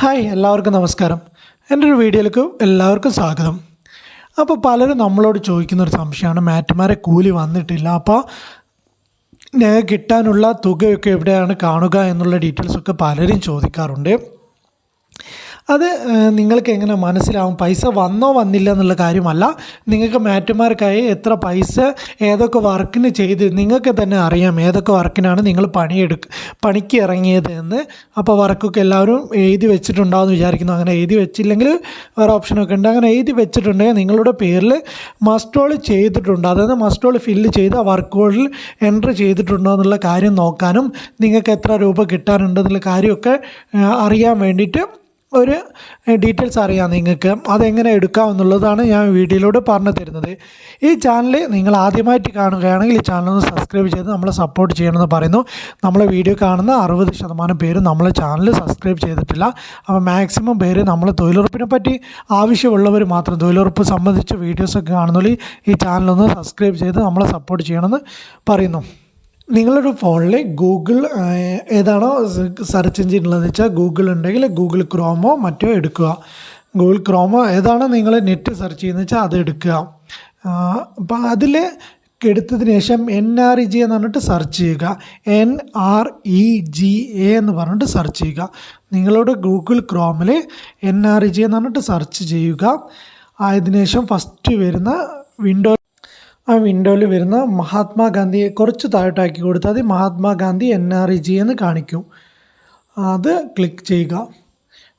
Hi എല്ലാവർക്കും നമസ്കാരം. എന്റെ ഒരു വീഡിയോയിലേക്ക് എല്ലാവർക്കും സ്വാഗതം. അപ്പോൾ പലരും നമ്മളോട് ചോദിക്കുന്ന ഒരു സംശയമാണ് മാറ്റുമാരെ കൂലി വന്നിട്ടില്ല. അപ്പോൾ ഞങ്ങൾക്ക് കിട്ടാനുള്ള തുകയൊക്കെ എവിടെയാണ് കാണുക? എന്നുള്ള ഡീറ്റെയിൽസൊക്കെ പലരും ചോദിക്കാറുണ്ട്. അത് നിങ്ങൾക്ക് എങ്ങനെ മനസ്സിലാവും? പൈസ വന്നോ വന്നില്ല എന്നുള്ള കാര്യമല്ല. നിങ്ങൾക്ക് മാറ്റുമാർക്കായി എത്ര പൈസ ഏതൊക്കെ വർക്കിന് ചെയ്ത് നിങ്ങൾക്ക് തന്നെ അറിയാം ഏതൊക്കെ വർക്കിനാണ് നിങ്ങൾ പണിയെടുക്ക പണിക്ക് ഇറങ്ങിയത് എന്ന്. അപ്പോൾ വർക്കൊക്കെ എല്ലാവരും എഴുതി വെച്ചിട്ടുണ്ടാവുമെന്ന് വിചാരിക്കുന്നു. അങ്ങനെ എഴുതി വെച്ചില്ലെങ്കിൽ വേറെ ഓപ്ഷനൊക്കെ ഉണ്ട്. അങ്ങനെ എഴുതി വെച്ചിട്ടുണ്ടെങ്കിൽ നിങ്ങളുടെ പേരിൽ മസ്റ്റോൾ ചെയ്തിട്ടുണ്ട്. അതായത് മസ്റ്റോൾ ഫില്ല് ചെയ്ത് ആ വർക്കുകളിൽ എൻട്രി ചെയ്തിട്ടുണ്ടോ എന്നുള്ള കാര്യം നോക്കാനും നിങ്ങൾക്ക് എത്ര രൂപ കിട്ടാനുണ്ടെന്നുള്ള കാര്യമൊക്കെ അറിയാൻ വേണ്ടിയിട്ട് ഒരു ഡീറ്റെയിൽസ് അറിയാം നിങ്ങൾക്ക്. അതെങ്ങനെ എടുക്കാമെന്നുള്ളതാണ് ഞാൻ വീഡിയോയിലൂടെ പറഞ്ഞു തരുന്നത്. ഈ ചാനൽ നിങ്ങൾ ആദ്യമായിട്ട് കാണുകയാണെങ്കിൽ ഈ ചാനൽ ഒന്ന് സബ്സ്ക്രൈബ് ചെയ്ത് നമ്മളെ സപ്പോർട്ട് ചെയ്യണമെന്ന് പറയുന്നു. നമ്മളെ വീഡിയോ കാണുന്ന അറുപത് ശതമാനം പേര് നമ്മളെ ചാനൽ സബ്സ്ക്രൈബ് ചെയ്തിട്ടില്ല. അപ്പോൾ മാക്സിമം പേര് നമ്മൾ തൊഴിലുറപ്പിനെ പറ്റി ആവശ്യമുള്ളവർ മാത്രം തൊഴിലുറപ്പ് സംബന്ധിച്ച വീഡിയോസൊക്കെ കാണുന്നതിൽ ഈ ചാനലൊന്ന് സബ്സ്ക്രൈബ് ചെയ്ത് നമ്മളെ സപ്പോർട്ട് ചെയ്യണമെന്ന് പറയുന്നു. നിങ്ങളുടെ ഫോണിൽ ഗൂഗിൾ ഏതാണോ സെർച്ച് എഞ്ചിൻ ഉള്ളതെന്ന് വെച്ചാൽ ഗൂഗിൾ ഉണ്ടെങ്കിൽ ഗൂഗിൾ ക്രോമോ മറ്റോ എടുക്കുക. ഗൂഗിൾ ക്രോമോ ഏതാണോ നിങ്ങൾ നെറ്റ് സെർച്ച് ചെയ്യുന്നത് വെച്ചാൽ അത് എടുക്കുക. അപ്പോൾ അതിൽ എടുത്തതിന് ശേഷം എൻ ആർ ഇ ജി എന്ന് പറഞ്ഞിട്ട് സെർച്ച് ചെയ്യുക. N R E G A എന്ന് പറഞ്ഞിട്ട് സെർച്ച് ചെയ്യുക. നിങ്ങളുടെ ഗൂഗിൾ ക്രോമിൽ എൻ ആർ ഇ ജി എന്ന് പറഞ്ഞിട്ട് സെർച്ച് ചെയ്യുക. അതിനുശേഷം ഫസ്റ്റ് വരുന്ന വിൻഡോ ആ വിൻഡോയിൽ വരുന്ന മഹാത്മാഗാന്ധിയെ കുറച്ച് താഴോട്ടാക്കി കൊടുത്താൽ മതി. Mahatma Gandhi N R E G എന്ന് കാണിക്കും. അത് ക്ലിക്ക് ചെയ്യുക.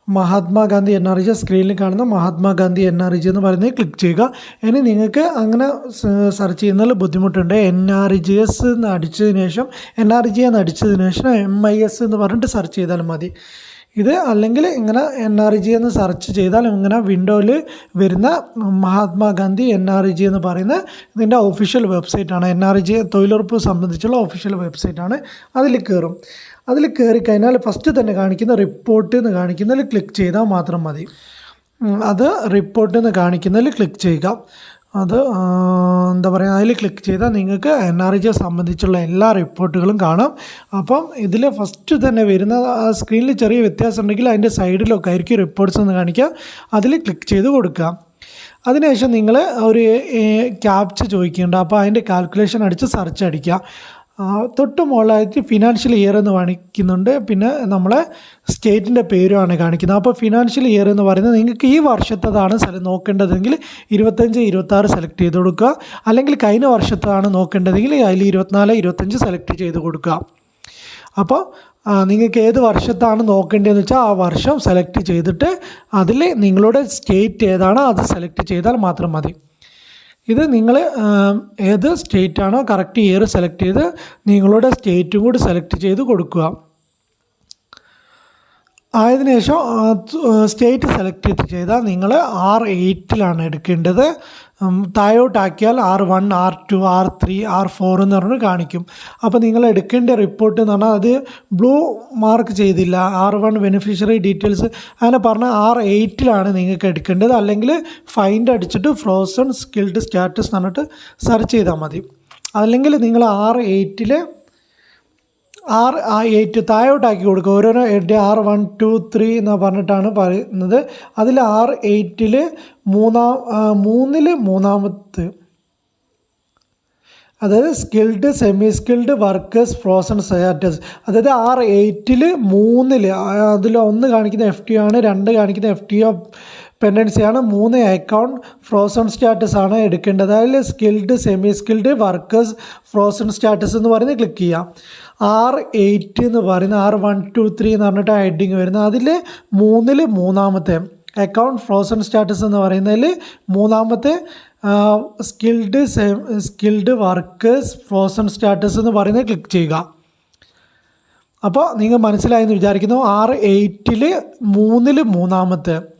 മഹാത്മാഗാന്ധി എൻ ആർ ജി സ്ക്രീനിൽ കാണുന്ന മഹാത്മാഗാന്ധി എൻ ആർ ജി എന്ന് പറയുന്നത് ക്ലിക്ക് ചെയ്യുക. ഇനി നിങ്ങൾക്ക് അങ്ങനെ സെർച്ച് ചെയ്യുന്നതിൽ ബുദ്ധിമുട്ടുണ്ട്. എൻ ആർ ജി എസ് എന്ന് അടിച്ചതിന് ശേഷം എൻ ആർ ജി എന്ന് അടിച്ചതിന് ശേഷം എം ഐ എസ് എന്ന് പറഞ്ഞിട്ട് സെർച്ച് ചെയ്താൽ മതി. ഇത് അല്ലെങ്കിൽ ഇങ്ങനെ എൻ ആർ ജി എന്ന് സെർച്ച് ചെയ്താൽ ഇങ്ങനെ വിൻഡോയിൽ വരുന്ന മഹാത്മാഗാന്ധി എൻ ആർ ജി എന്ന് പറയുന്ന ഇതിന്റെ ഒഫീഷ്യൽ വെബ്സൈറ്റാണ് എൻ ആർ ജി തൊഴിലുറപ്പ് സംബന്ധിച്ചുള്ള ഒഫീഷ്യൽ വെബ്സൈറ്റാണ് അതിൽ കയറും. അതിൽ കയറി കഴിഞ്ഞാൽ ഫസ്റ്റ് തന്നെ കാണിക്കുന്ന റിപ്പോർട്ട് എന്ന് കാണിക്കുന്നതിൽ ക്ലിക്ക് ചെയ്താൽ മാത്രം മതി. അത് റിപ്പോർട്ട് എന്ന് കാണിക്കുന്നതിൽ ക്ലിക്ക് ചെയ്യുക. അത് എന്താ പറയുക അതിൽ ക്ലിക്ക് ചെയ്താൽ നിങ്ങൾക്ക് എൻ ആർ ജിയെ സംബന്ധിച്ചുള്ള എല്ലാ റിപ്പോർട്ടുകളും കാണാം. അപ്പം ഇതിൽ ഫസ്റ്റ് തന്നെ വരുന്ന സ്ക്രീനിൽ ചെറിയ വ്യത്യാസം ഉണ്ടെങ്കിൽ അതിന്റെ സൈഡിലൊക്കെ ആയിരിക്കും റിപ്പോർട്ട്സ് എന്ന് കാണിക്കുക. അതിൽ ക്ലിക്ക് ചെയ്ത് കൊടുക്കുക. അതിനുശേഷം നിങ്ങൾ ഒരു ക്യാപ്ച ചോദിക്കേണ്ട. അപ്പോൾ അതിന്റെ കാൽക്കുലേഷൻ അടിച്ച് സെർച്ച് അടിക്കുക. തൊട്ട് മുകളിലായിട്ട് ഫിനാൻഷ്യൽ ഇയർ എന്ന് കാണിക്കുന്നുണ്ട്. പിന്നെ നമ്മളെ സ്റ്റേറ്റിന്റെ പേരുമാണ് കാണിക്കുന്നത്. അപ്പോൾ ഫിനാൻഷ്യൽ ഇയർ എന്ന് പറയുന്നത് നിങ്ങൾക്ക് ഈ വർഷത്തതാണ് സെല നോക്കേണ്ടതെങ്കിൽ ഇരുപത്തഞ്ച് ഇരുപത്താറ് സെലക്ട് ചെയ്ത് കൊടുക്കുക. അല്ലെങ്കിൽ കഴിഞ്ഞ വർഷത്താണ് നോക്കേണ്ടതെങ്കിൽ അതിൽ ഇരുപത്തിനാല് ഇരുപത്തഞ്ച് സെലക്ട് ചെയ്ത് കൊടുക്കുക. അപ്പോൾ നിങ്ങൾക്ക് ഏത് വർഷത്താണ് നോക്കേണ്ടതെന്ന് വെച്ചാൽ ആ വർഷം സെലക്ട് ചെയ്തിട്ട് അതിൽ നിങ്ങളുടെ സ്റ്റേറ്റ് ഏതാണോ അത് സെലക്ട് ചെയ്താൽ മാത്രം മതി. ഇത് നിങ്ങൾ ഏത് സ്റ്റേറ്റ് ആണോ കറക്റ്റ് ഇയർ സെലക്ട് ചെയ്ത് നിങ്ങളുടെ സ്റ്റേറ്റും കൂടി സെലക്ട് ചെയ്ത് കൊടുക്കുക. ആയതിനു ശേഷം സ്റ്റേറ്റ് സെലക്ട് ചെയ്താൽ നിങ്ങൾ ആർ എയ്റ്റിലാണ് എടുക്കേണ്ടത്. താഴോട്ടാക്കിയാൽ R one R two R three R four എന്ന് പറഞ്ഞ് കാണിക്കും. അപ്പോൾ നിങ്ങൾ എടുക്കേണ്ട റിപ്പോർട്ട് എന്ന് പറഞ്ഞാൽ അത് ബ്ലൂ മാർക്ക് ചെയ്തില്ല. ആർ വൺ ബെനിഫിഷ്യറി ഡീറ്റെയിൽസ് അങ്ങനെ പറഞ്ഞാൽ ആർ എയ്റ്റിലാണ് നിങ്ങൾക്ക് എടുക്കേണ്ടത്. അല്ലെങ്കിൽ ഫൈൻഡ് അടിച്ചിട്ട് ഫ്രോസൺ സ്കിൽഡ് സ്റ്റാറ്റസ് എന്ന് പറഞ്ഞിട്ട് സെർച്ച് ചെയ്താൽ മതി. അല്ലെങ്കിൽ നിങ്ങൾ ആർ എയ്റ്റിൽ ആറ് ആ എയ്റ്റ് താഴോട്ടാക്കി കൊടുക്കുക. ഓരോരോ eight R one two three എന്ന് പറഞ്ഞിട്ടാണ് പറയുന്നത്. അതിൽ ആർ എയ്റ്റിൽ മൂന്നാം മൂന്നിൽ മൂന്നാമത്തെ. അതായത് skilled semi skilled workers frozen status അതായത് ആർ എയ്റ്റിൽ മൂന്നിൽ അതിൽ ഒന്ന് കാണിക്കുന്ന എഫ് ടി ആണ് രണ്ട് കാണിക്കുന്ന എഫ് ടി പെൻഡൻസിയാണ് മൂന്ന് അക്കൗണ്ട് ഫ്രോസൺ സ്റ്റാറ്റസ് ആണ് എടുക്കേണ്ടത്. അതിൽ skilled semi skilled workers frozen status എന്ന് പറയുന്നത് ക്ലിക്ക് ചെയ്യാം. ആർ എയ്റ്റ് എന്ന് പറയുന്ന ആർ വൺ ടു ത്രീ എന്ന് പറഞ്ഞിട്ട് ഹെഡിങ് വരുന്നത് അതിൽ മൂന്നിൽ മൂന്നാമത്തെ അക്കൗണ്ട് ഫ്രോസൺ സ്റ്റാറ്റസ് എന്ന് പറയുന്നതിൽ മൂന്നാമത്തെ skilled skilled workers frozen status എന്ന് പറയുന്നത് ക്ലിക്ക് ചെയ്യുക. അപ്പോൾ നിങ്ങൾ മനസ്സിലായെന്ന് വിചാരിക്കുന്നു ആറ് എയ്റ്റിൽ മൂന്നിൽ മൂന്നാമത്തെ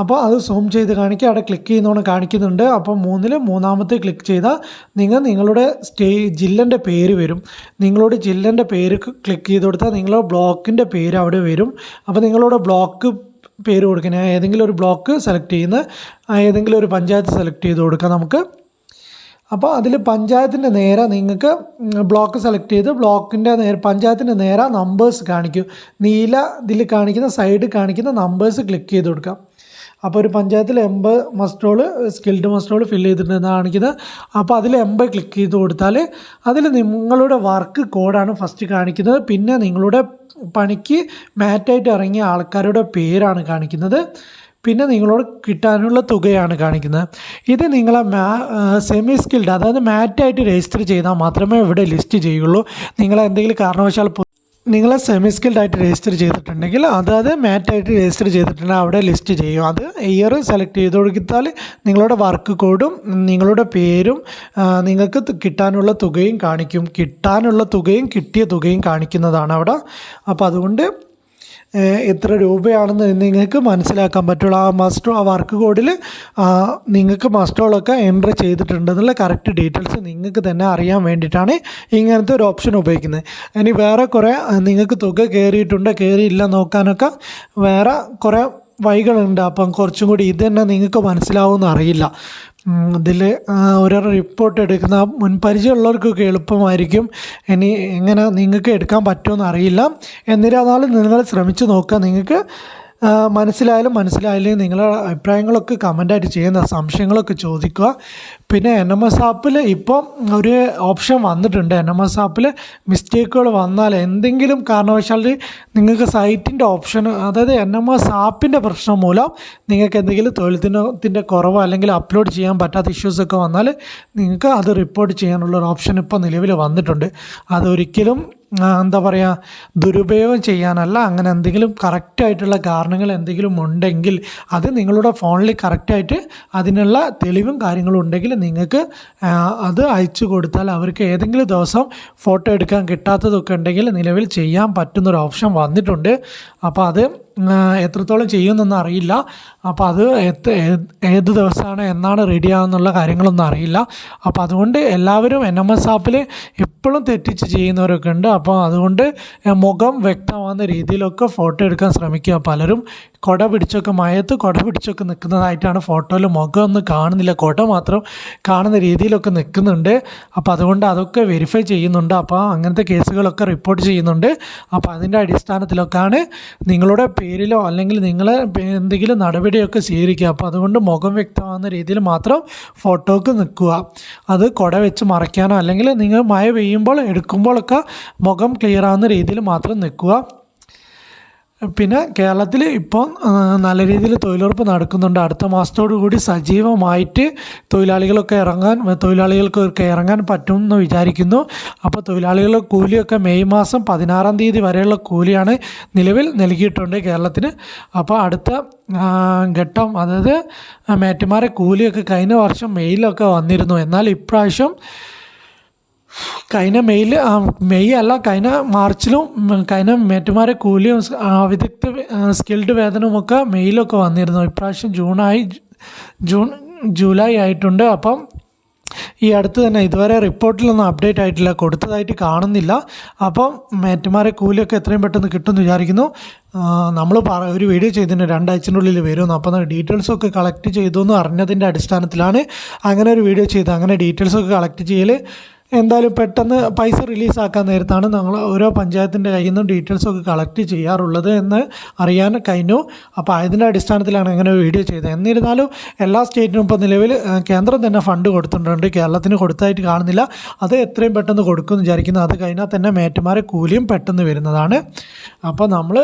അപ്പോൾ അത് സൂം ചെയ്ത് കാണിക്കുക. അവിടെ ക്ലിക്ക് ചെയ്യുന്നതുകൊണ്ട് കാണിക്കുന്നുണ്ട്. അപ്പോൾ മൂന്നിൽ മൂന്നാമത്തെ ക്ലിക്ക് ചെയ്താൽ നിങ്ങൾ നിങ്ങളുടെ സ്റ്റേ ജില്ലന്റെ പേര് വരും. നിങ്ങളുടെ ജില്ലന്റെ പേര് ക്ലിക്ക് ചെയ്ത് കൊടുത്താൽ നിങ്ങളുടെ ബ്ലോക്കിന്റെ പേര് അവിടെ വരും. അപ്പോൾ നിങ്ങളുടെ ബ്ലോക്ക് പേര് കൊടുക്കണേ. ഏതെങ്കിലും ഒരു ബ്ലോക്ക് സെലക്ട് ചെയ്യുന്ന ഏതെങ്കിലും ഒരു പഞ്ചായത്ത് സെലക്ട് ചെയ്ത് കൊടുക്കാം നമുക്ക്. അപ്പോൾ അതിൽ പഞ്ചായത്തിന്റെ നേരെ നിങ്ങൾക്ക് ബ്ലോക്ക് സെലക്ട് ചെയ്ത് ബ്ലോക്കിന്റെ നേരെ പഞ്ചായത്തിന്റെ നേരെ നമ്പേഴ്സ് കാണിക്കും. നീല ഇതിൽ കാണിക്കുന്ന സൈഡ് കാണിക്കുന്ന നമ്പേഴ്സ് ക്ലിക്ക് ചെയ്ത് കൊടുക്കാം. അപ്പോൾ ഒരു പഞ്ചായത്തിൽ എൺപത് മസ്റ്റോൾ സ്കിൽഡ് മസ്റ്റോൾ ഫില്ല് ചെയ്തിട്ടുണ്ടെന്ന് കാണിക്കുന്നത്. അപ്പോൾ അതിൽ എൺപത് ക്ലിക്ക് ചെയ്ത് കൊടുത്താൽ അതിൽ നിങ്ങളുടെ വർക്ക് കോഡാണ് ഫസ്റ്റ് കാണിക്കുന്നത്. പിന്നെ നിങ്ങളുടെ പണിക്ക് മാറ്റായിട്ട് ഇറങ്ങിയ ആൾക്കാരുടെ പേരാണ് കാണിക്കുന്നത്. പിന്നെ നിങ്ങളോട് കിട്ടാനുള്ള തുകയാണ് കാണിക്കുന്നത്. ഇത് നിങ്ങളെ മാ സെമി സ്കിൽഡ് അതായത് മാറ്റായിട്ട് രജിസ്റ്റർ ചെയ്താൽ മാത്രമേ ഇവിടെ ലിസ്റ്റ് ചെയ്യുള്ളൂ. നിങ്ങളെന്തെങ്കിലും കാരണവശാൽ നിങ്ങൾ സെമി സ്കിൽഡ് ആയിട്ട് രജിസ്റ്റർ ചെയ്തിട്ടുണ്ടെങ്കിൽ അതായത് മാറ്റായിട്ട് രജിസ്റ്റർ ചെയ്തിട്ടുണ്ടെങ്കിൽ അവിടെ ലിസ്റ്റ് ചെയ്യും. അത് ഇയർ സെലക്ട് ചെയ്ത് കൊടുത്താൽ നിങ്ങളുടെ വർക്ക് കോഡും നിങ്ങളുടെ പേരും നിങ്ങൾക്ക് കിട്ടാനുള്ള തുകയും കാണിക്കും. കിട്ടാനുള്ള തുകയും കിട്ടിയ തുകയും കാണിക്കുന്നതാണ് അവിടെ. അപ്പോൾ അതുകൊണ്ട് എത്ര രൂപയാണെന്ന് നിങ്ങൾക്ക് മനസ്സിലാക്കാൻ പറ്റുള്ളൂ. ആ മസ്റ്റോ ആ വർക്ക് കോഡിൽ നിങ്ങൾക്ക് മസ്റ്റോളൊക്കെ എൻട്രി ചെയ്തിട്ടുണ്ടെന്നുള്ള കറക്റ്റ് ഡീറ്റെയിൽസ് നിങ്ങൾക്ക് തന്നെ അറിയാൻ വേണ്ടിയിട്ടാണ് ഇങ്ങനത്തെ ഒരു ഓപ്ഷൻ ഉപയോഗിക്കുന്നത്. ഇനി വേറെ കുറേ നിങ്ങൾക്ക് തുക കയറിയിട്ടുണ്ട്. കയറിയില്ല നോക്കാനൊക്കെ വേറെ കുറേ വഴികളുണ്ട്. അപ്പം കുറച്ചും കൂടി ഇത് തന്നെ നിങ്ങൾക്ക് മനസ്സിലാവുമെന്ന് അറിയില്ല. ഇതിൽ ഓരോ റിപ്പോർട്ട് എടുക്കുന്ന മുൻ പരിചയമുള്ളവർക്കൊക്കെ എളുപ്പമായിരിക്കും. ഇനി എങ്ങനെ നിങ്ങൾക്ക് എടുക്കാൻ പറ്റുമെന്ന് അറിയില്ല. എന്നിരുന്നാലും നിങ്ങൾ ശ്രമിച്ചു നോക്കുക. നിങ്ങൾക്ക് മനസ്സിലായാലും മനസ്സിലായാലും നിങ്ങളുടെ അഭിപ്രായങ്ങളൊക്കെ കമന്റായിട്ട് ചെയ്യുന്ന സംശയങ്ങളൊക്കെ ചോദിക്കുക. പിന്നെ എൻ എം എസ് ആപ്പിൽ ഇപ്പം ഒരു ഓപ്ഷൻ വന്നിട്ടുണ്ട്. എൻ എം എസ് ആപ്പിൽ മിസ്റ്റേക്കുകൾ വന്നാൽ എന്തെങ്കിലും കാരണവശാൽ നിങ്ങൾക്ക് സൈറ്റിന്റെ ഓപ്ഷൻ അതായത് എൻ എം എസ് ആപ്പിന്റെ പ്രശ്നം മൂലം നിങ്ങൾക്ക് എന്തെങ്കിലും തൊഴിലത്തിന്റെ കുറവ് അല്ലെങ്കിൽ അപ്ലോഡ് ചെയ്യാൻ പറ്റാത്ത ഇഷ്യൂസൊക്കെ വന്നാൽ നിങ്ങൾക്ക് അത് റിപ്പോർട്ട് ചെയ്യാനുള്ള ഒരു ഓപ്ഷൻ ഇപ്പോൾ നിലവിൽ വന്നിട്ടുണ്ട്. അതൊരിക്കലും എന്താ പറയുക ദുരുപയോഗം ചെയ്യാനല്ല അങ്ങനെ എന്തെങ്കിലും കറക്റ്റായിട്ടുള്ള കാരണങ്ങൾ എന്തെങ്കിലും ഉണ്ടെങ്കിൽ അത് നിങ്ങളുടെ ഫോണിൽ കറക്റ്റായിട്ട് അതിനുള്ള തെളിവും കാര്യങ്ങളും ഉണ്ടെങ്കിൽ നിങ്ങൾക്ക് അത് അയച്ചു കൊടുത്താൽ അവർക്ക് ഏതെങ്കിലും ദിവസം ഫോട്ടോ എടുക്കാൻ കിട്ടാത്തതൊക്കെ ഉണ്ടെങ്കിൽ നിലവിൽ ചെയ്യാൻ പറ്റുന്നൊരു ഓപ്ഷൻ വന്നിട്ടുണ്ട്. അപ്പോൾ അത് എത്രത്തോളം ചെയ്യുമെന്നൊന്നും അറിയില്ല. അപ്പോൾ അത് എത്ത് ഏത് ദിവസമാണ് എന്നാണ് റെഡി ആകുന്നുള്ള കാര്യങ്ങളൊന്നും അറിയില്ല. അപ്പോൾ അതുകൊണ്ട് എല്ലാവരും എൻ എം എസ് ആപ്പിൽ എപ്പോഴും തെറ്റിച്ച് ചെയ്യുന്നവരൊക്കെ ഉണ്ട്. അപ്പോൾ അതുകൊണ്ട് മുഖം വ്യക്തമാകുന്ന രീതിയിലൊക്കെ ഫോട്ടോ എടുക്കാൻ ശ്രമിക്കുക. പലരും കുട പിടിച്ചൊക്കെ മയത്ത് കുട പിടിച്ചൊക്കെ നിൽക്കുന്നതായിട്ടാണ് ഫോട്ടോയിൽ മുഖം ഒന്നും കാണുന്നില്ല. കുട മാത്രം കാണുന്ന രീതിയിലൊക്കെ നിൽക്കുന്നുണ്ട്. അപ്പോൾ അതുകൊണ്ട് അതൊക്കെ വെരിഫൈ ചെയ്യുന്നുണ്ട്. അപ്പോൾ അങ്ങനത്തെ കേസുകളൊക്കെ റിപ്പോർട്ട് ചെയ്യുന്നുണ്ട്. അപ്പോൾ അതിന്റെ അടിസ്ഥാനത്തിലൊക്കെയാണ് നിങ്ങളുടെ പേരിലോ അല്ലെങ്കിൽ നിങ്ങൾ എന്തെങ്കിലും നടപടിയൊക്കെ സ്വീകരിക്കുക. അപ്പോൾ അതുകൊണ്ട് മുഖം വ്യക്തമാകുന്ന രീതിയിൽ മാത്രം ഫോട്ടോക്ക് നിൽക്കുക. അത് കുട വെച്ച് മറയ്ക്കാനോ അല്ലെങ്കിൽ നിങ്ങൾ മഴ പെയ്യുമ്പോൾ എടുക്കുമ്പോഴൊക്കെ മുഖം ക്ലിയർ ആവുന്ന രീതിയിൽ മാത്രം നിൽക്കുക. പിന്നെ കേരളത്തിൽ ഇപ്പോൾ നല്ല രീതിയിൽ തൊഴിലുറപ്പ് നടക്കുന്നുണ്ട്. അടുത്ത മാസത്തോടു കൂടി സജീവമായിട്ട് തൊഴിലാളികളൊക്കെ ഇറങ്ങാൻ തൊഴിലാളികൾക്കൊക്കെ ഇറങ്ങാൻ പറ്റും എന്ന് വിചാരിക്കുന്നു. അപ്പോൾ തൊഴിലാളികളുടെ കൂലിയൊക്കെ മെയ് മാസം പതിനാറാം തീയതി വരെയുള്ള കൂലിയാണ് നിലവിൽ നൽകിയിട്ടുണ്ട് കേരളത്തിന്. അപ്പോൾ അടുത്ത ഘട്ടം അതായത് മേറ്റുമാരെ കൂലിയൊക്കെ കഴിഞ്ഞ വർഷം മെയ്യിലൊക്കെ വന്നിരുന്നു. എന്നാൽ ഇപ്രാവശ്യം കഴിഞ്ഞ മെയ്യിൽ മെയ് അല്ല കഴിഞ്ഞ മാർച്ചിലും കഴിഞ്ഞ മേറ്റുമാരെ കൂലിയും വിദഗ്ധ സ്കിൽഡ് വേതനവുമൊക്കെ മെയ്യിലൊക്കെ വന്നിരുന്നു. ഇപ്രാവശ്യം ജൂണായി ജൂൺ ജൂലൈ ആയിട്ടുണ്ട്. അപ്പം ഈ അടുത്ത് തന്നെ ഇതുവരെ റിപ്പോർട്ടിലൊന്നും അപ്ഡേറ്റ് ആയിട്ടില്ല കൊടുത്തതായിട്ട് കാണുന്നില്ല. അപ്പം മേറ്റുമാരെ കൂലിയൊക്കെ എത്രയും പെട്ടെന്ന് കിട്ടുമെന്ന് വിചാരിക്കുന്നു. നമ്മൾ പറ ഒരു വീഡിയോ ചെയ്തിട്ടുണ്ട് രണ്ടാഴ്ചന്റെ ഉള്ളിൽ വരുമെന്ന്. അപ്പം ഡീറ്റെയിൽസൊക്കെ കളക്ട് ചെയ്തു എന്ന് അറിഞ്ഞതിന്റെ അടിസ്ഥാനത്തിലാണ് അങ്ങനെ ഒരു വീഡിയോ ചെയ്ത് അങ്ങനെ ഡീറ്റെയിൽസൊക്കെ കളക്ട് ചെയ്യൽ എന്തായാലും പെട്ടെന്ന് പൈസ റിലീസാക്കാൻ നേരത്താണ് ഞങ്ങൾ ഓരോ പഞ്ചായത്തിന്റെ കയ്യിൽ നിന്നും ഡീറ്റെയിൽസൊക്കെ കളക്ട് ചെയ്യാറുള്ളത് എന്ന് അറിയാൻ കഴിഞ്ഞു. അപ്പോൾ അതിന്റെ അടിസ്ഥാനത്തിലാണ് ഇങ്ങനെ വീഡിയോ ചെയ്തത്. എന്നിരുന്നാലും എല്ലാ സ്റ്റേറ്റിനും ഇപ്പോൾ നിലവിൽ കേന്ദ്രം തന്നെ ഫണ്ട് കൊടുത്തിട്ടുണ്ട്. കേരളത്തിന് കൊടുത്തായിട്ട് കാണുന്നില്ല. അത് എത്രയും പെട്ടെന്ന് കൊടുക്കുമെന്ന് വിചാരിക്കുന്നു. അത് കഴിഞ്ഞാൽ തന്നെ മേറ്റുമാരെ കൂലിയും പെട്ടെന്ന് വരുന്നതാണ്. അപ്പോൾ നമ്മൾ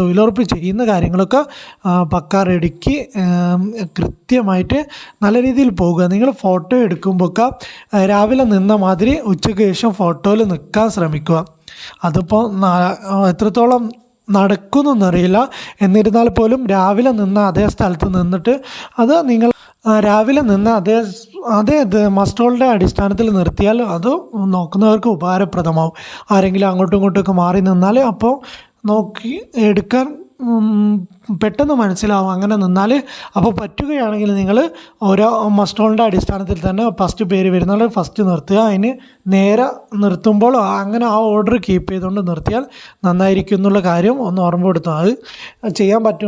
തൊഴിലുറപ്പ് ചെയ്യുന്ന കാര്യങ്ങളൊക്കെ പക്കാ റെഡിക്ക് കൃത്യമായിട്ട് നല്ല രീതിയിൽ പോകുക. നിങ്ങൾ ഫോട്ടോ എടുക്കുമ്പോഴൊക്കെ രാവിലെ നിന്ന മാതിരി ഉച്ചയ്ക്ക് ശേഷം ഫോട്ടോയിൽ നിൽക്കാൻ ശ്രമിക്കുക. അതിപ്പോൾ എത്രത്തോളം നടക്കുന്നൊന്നറിയില്ല. എന്നിരുന്നാൽ പോലും രാവിലെ നിന്ന അതേ സ്ഥലത്ത് നിന്നിട്ട് അത് നിങ്ങൾ രാവിലെ നിന്ന് അതേ അതേ ഇത് മസ്റ്റോളുടെ അടിസ്ഥാനത്തിൽ നിർത്തിയാൽ അത് നോക്കുന്നവർക്ക് ഉപകാരപ്രദമാവും. ആരെങ്കിലും അങ്ങോട്ടും ഇങ്ങോട്ടും ഒക്കെ മാറി നിന്നാൽ അപ്പോൾ നോക്കി എടുക്കാൻ പെട്ടെന്ന് മനസ്സിലാവും അങ്ങനെ നിന്നാൽ അപ്പോൾ പറ്റുകയാണെങ്കിൽ നിങ്ങൾ ഓരോ മസ്റ്റോളിന്റെ അടിസ്ഥാനത്തിൽ തന്നെ ഫസ്റ്റ് പേര് വരുന്നാൽ ഫസ്റ്റ് നിർത്തുക. അതിന് നേരെ നിർത്തുമ്പോൾ അങ്ങനെ ആ ഓർഡർ കീപ്പ് ചെയ്തുകൊണ്ട് നിർത്തിയാൽ നന്നായിരിക്കും എന്നുള്ള കാര്യം ഒന്ന് ഓർമ്മപ്പെടുത്തുക അത് ചെയ്യാൻ പറ്റും.